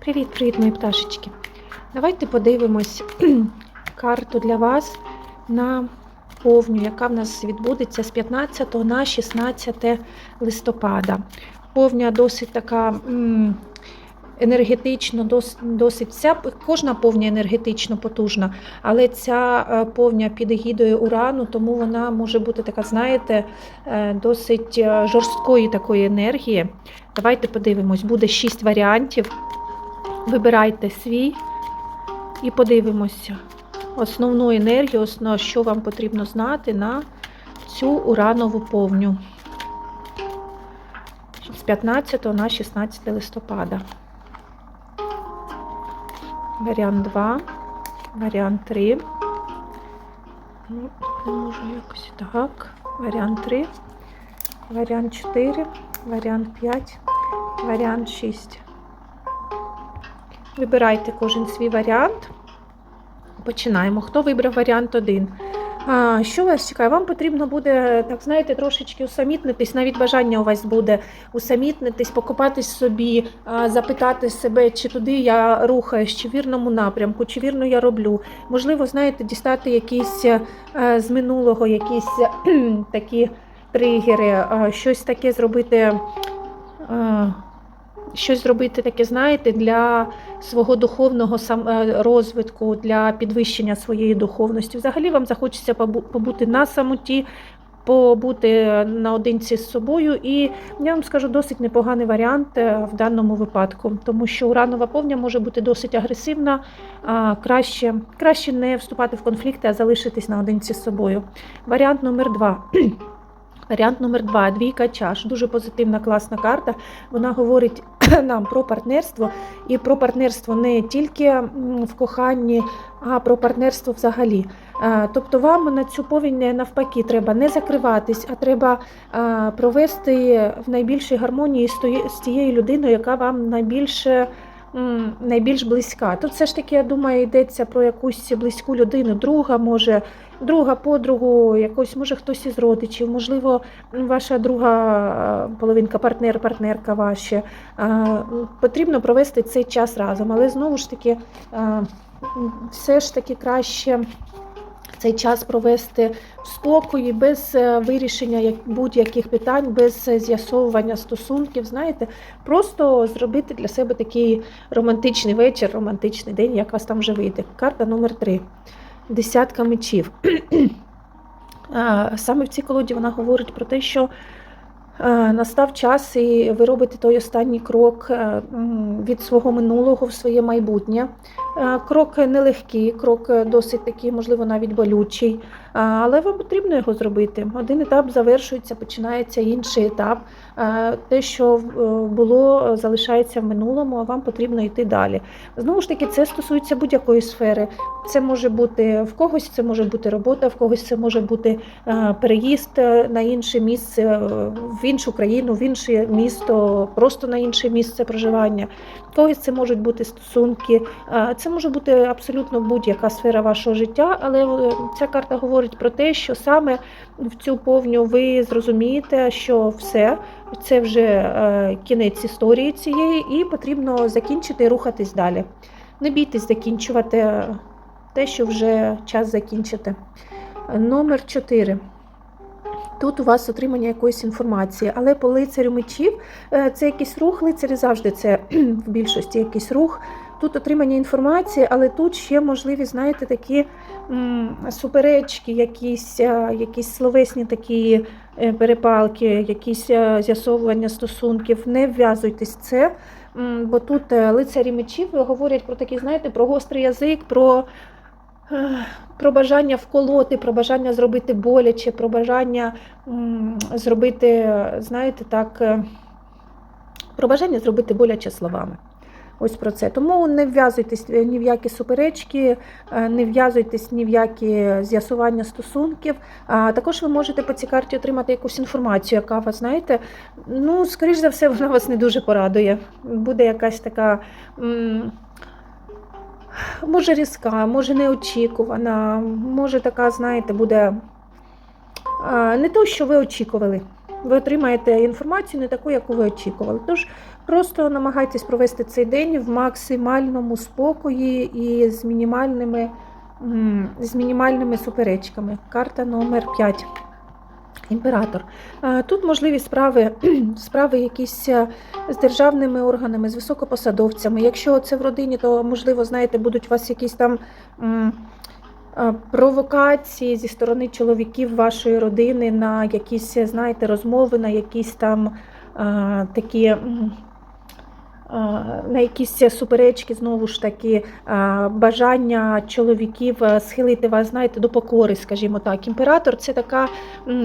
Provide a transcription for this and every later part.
Привіт-привіт, мої пташечки. Давайте подивимось карту для вас на повню, яка в нас відбудеться з 15 на 16 листопада. Повня досить така енергетично, дос- досить вся, кожна повня енергетично потужна, але ця е, повня під егідою урану, тому вона може бути така, знаєте, е, досить е, жорсткої такої енергії. Давайте подивимось, буде 6 варіантів. Вибирайте свій і подивимося основну енергію, основ, що вам потрібно знати на цю уранову повню з 15 на 16 листопада. Варіант 2, варіант 3. Ну, не можу якось так. Варіант 3, варіант 4, варіант 5, варіант 6. Вибирайте кожен свій варіант. Починаємо. Хто вибрав варіант 1? А, що вас чекає? Вам потрібно буде, так знаєте, трошечки усамітнитись, навіть бажання у вас буде усамітнитись, покопатись собі, запитати себе, чи туди я рухаюсь, чи в вірному напрямку, чи вірно я роблю. Можливо, знаєте, дістати якісь е, з минулого, якісь такі тригери, щось таке зробити. Щось зробити таке, знаєте, для свого духовного е, розвитку, для підвищення своєї духовності. Взагалі вам захочеться побути на самоті, побути наодинці з собою. І я вам скажу досить непоганий варіант е, в даному випадку, тому що уранова повня може бути досить агресивна. а Краще, краще не вступати в конфлікти, а залишитись наодинці з собою. Варіант номер два. Варіант номер два двійка чаш. Дуже позитивна, класна карта. Вона говорить нам про партнерство і про партнерство не тільки в коханні, а про партнерство взагалі. Е, Тобто вам на цю повінь не- навпаки треба не закриватись, а треба е, провести в найбільшій гармонії з тією людиною, яка вам найбільше. Найбільш близька. Тут все ж таки, я думаю, йдеться про якусь близьку людину, друга, може, друга, подругу, якось, може, хтось із родичів, можливо, ваша друга е, половинка, партнер, партнерка ваші. Е, Потрібно провести цей час разом, але знову ж таки, е, все ж таки краще. Цей час провести в спокої, без е, вирішення будь-яких питань, без е, з'ясовування стосунків. Знаєте, просто зробити для себе такий романтичний вечір, романтичний день, як вас там вже вийде. Карта номер 3 Десятка мечів. Саме в цій колоді вона говорить про те, що настав час, і ви робите той останній крок е, від свого минулого в своє майбутнє. Е, Крок нелегкий, крок е, досить такий, можливо, навіть болючий, але вам потрібно його зробити. Один етап завершується, починається інший етап. Те, що е, було, залишається в минулому, а вам потрібно йти далі. Знову ж таки, це стосується будь-якої сфери. Це може бути в когось, це може бути робота, в когось це може бути переїзд е, на інше місце, е, в іншу країну, в інше місто, просто на інше місце проживання. В когось це можуть бути стосунки, це може бути абсолютно будь-яка сфера вашого життя, але ця карта говорить про те, що саме в цю повню ви зрозумієте, що все, це вже е, кінець історії цієї, і потрібно закінчити і рухатись далі. Не бійтесь закінчувати те, що вже час закінчити. Номер 4. Тут у вас отримання якоїсь інформації, але по лицарю мечів е, це якийсь рух, лицарі завжди це в більшості якийсь рух. Тут отримання інформації, але тут ще можливі, знаєте, такі суперечки, якісь, е, якісь словесні такі е, перепалки, якісь е, з'ясовування стосунків. Не вв'язуйтесь в це, бо тут лицарі мечів говорять про такі, знаєте, про гострий язик, про. Про бажання вколоти, про бажання зробити боляче, про бажання зробити, знаєте, так, про бажання зробити боляче словами. Ось про це. Тому не вв'язуйтесь е, ні в які суперечки, е, не вв'язуйтесь ні в які з'ясування стосунків. А також ви можете по цій карті отримати якусь інформацію, яка вас, знаєте, ну, скоріш за все, вона вас не дуже порадує. Буде якась така. Може різка, може неочікувана, може така, знаєте, буде не то, що ви очікували. Ви отримаєте інформацію не таку, яку ви очікували. Тож Просто намагайтесь провести цей день в максимальному спокої і з мінімальними, з мінімальними суперечками. Карта номер 5. Імператор. Е, Тут можливі справи, справи якісь е, з державними органами, з високопосадовцями. Якщо це в родині, то можливо, знаєте, будуть у вас якісь там е, провокації зі сторони чоловіків вашої родини на якісь, знаєте, розмови, на якісь там е, такі. На якісь суперечки, знову ж таки, бажання чоловіків е, схилити вас, знаєте, до покори, скажімо так. Імператор це така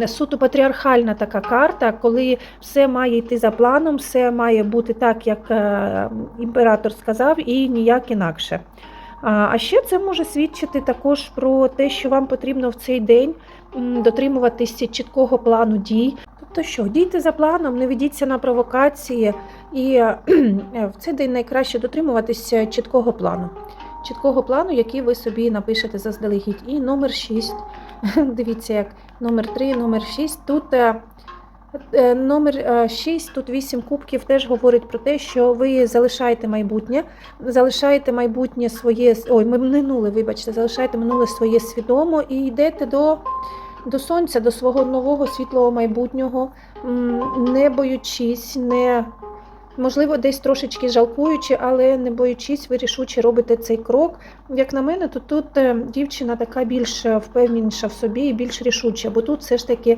суто патріархальна така карта, коли все має йти за планом, все має бути так, як е, імператор сказав, і ніяк інакше. А ще це може свідчити також про те, що вам потрібно в цей день дотримуватися чіткого плану дій. Тобто що, дійте за планом, не ведіться на провокації, і е, в цей день найкраще дотримуватися чіткого плану. Чіткого плану, який ви собі напишете заздалегідь. І номер 6. Дивіться, як номер 3, номер 6. Тут е, е, номер 6, тут 8 кубків теж говорить про те, що ви залишаєте майбутнє, залишаєте майбутнє своє, ой, ми- минуле, вибачте, залишаєте минуле своє свідомо і йдете до, до сонця, до свого нового світлого майбутнього, не боючись, не. Можливо, десь трошечки жалкуючи, але не боючись, ви рішуче робите цей крок. Як на мене, то тут е, дівчина така більш е, впевненіша в собі і більш рішуча, бо тут все ж таки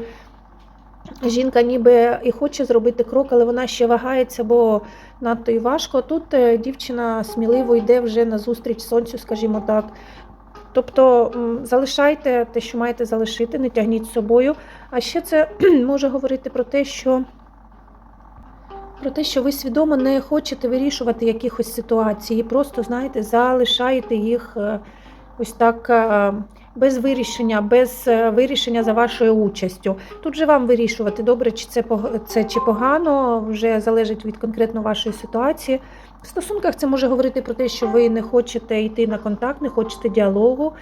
жінка ніби і хоче зробити крок, але вона ще вагається, бо надто і важко. Тут е, дівчина сміливо йде вже на зустріч сонцю, скажімо так. Тобто залишайте те, що маєте залишити, не тягніть з собою. А ще це може говорити про те, що про те, що ви свідомо не хочете вирішувати якихось ситуацій, просто, знаєте, залишаєте їх е, ось так е, без вирішення, без е, вирішення за вашою участю. Тут же вам вирішувати, добре, чи це, це чи погано, вже залежить від конкретно вашої ситуації. В стосунках це може говорити про те, що ви не хочете йти на контакт, не хочете діалогу.